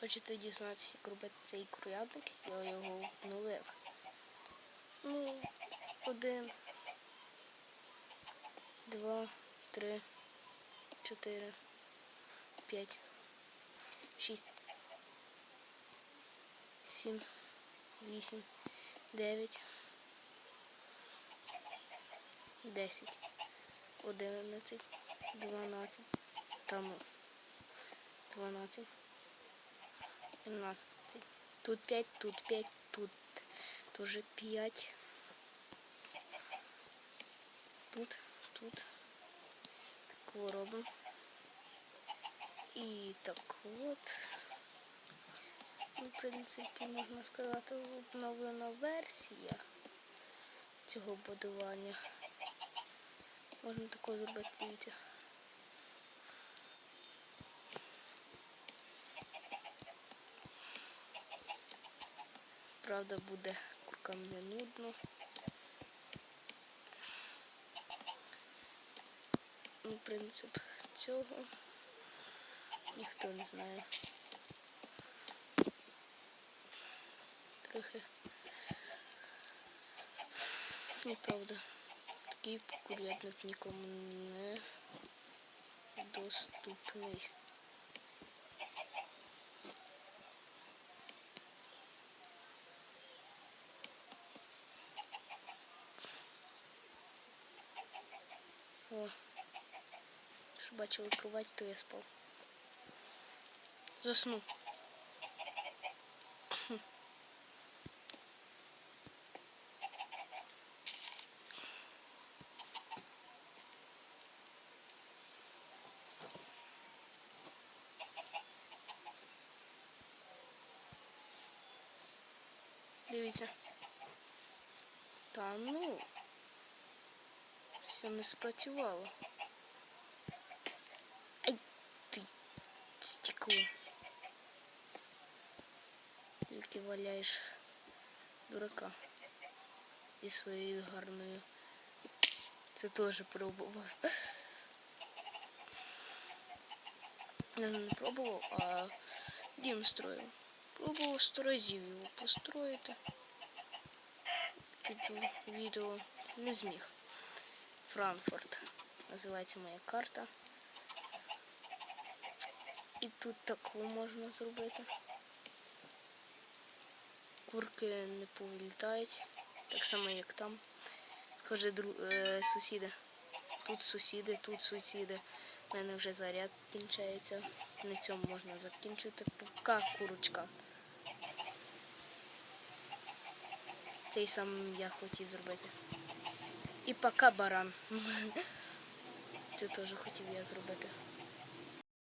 Хочете дізнатися, як робити цей курятник, я його обновив. Ну, один, два, три, чотири, п'ять, шість, сім, вісім, дев'ять, десять, одинадцять, дванадцять, там дванадцять. 17. Тут 5, тут 5, тут тоже 5. Тут, тут. Так робимо. І так от. Ну, в принципі, можна сказати, обновлена версія цього будування. Можна тако зробити. Правда, буде куркам не нудно. Ну, принцип цього ніхто не знає. Трохи. Неправда. Такий курятник нікому не доступний. О. Що бачили кровать, то я спав. Заснув. Хм. Дивіться. Та ну. Все не спрацювало. Ай ти стекло. Тільки валяєш дурака зі своєю гарною. Це теж пробував. Я не пробував, а дім строїв. Пробував сто разів його построїти. Відео не зміг. Франкфурт. Називається моя карта. І тут таку можна зробити. Курки не повилітають, так само як там. Каже дру... е, сусіди. Тут сусіди, тут сусіди. У мене вже заряд кінчається. На цьому можна закінчити. Пока курочка. Цей сам я хотів зробити. І пока баран. Це теж хотів я зробити.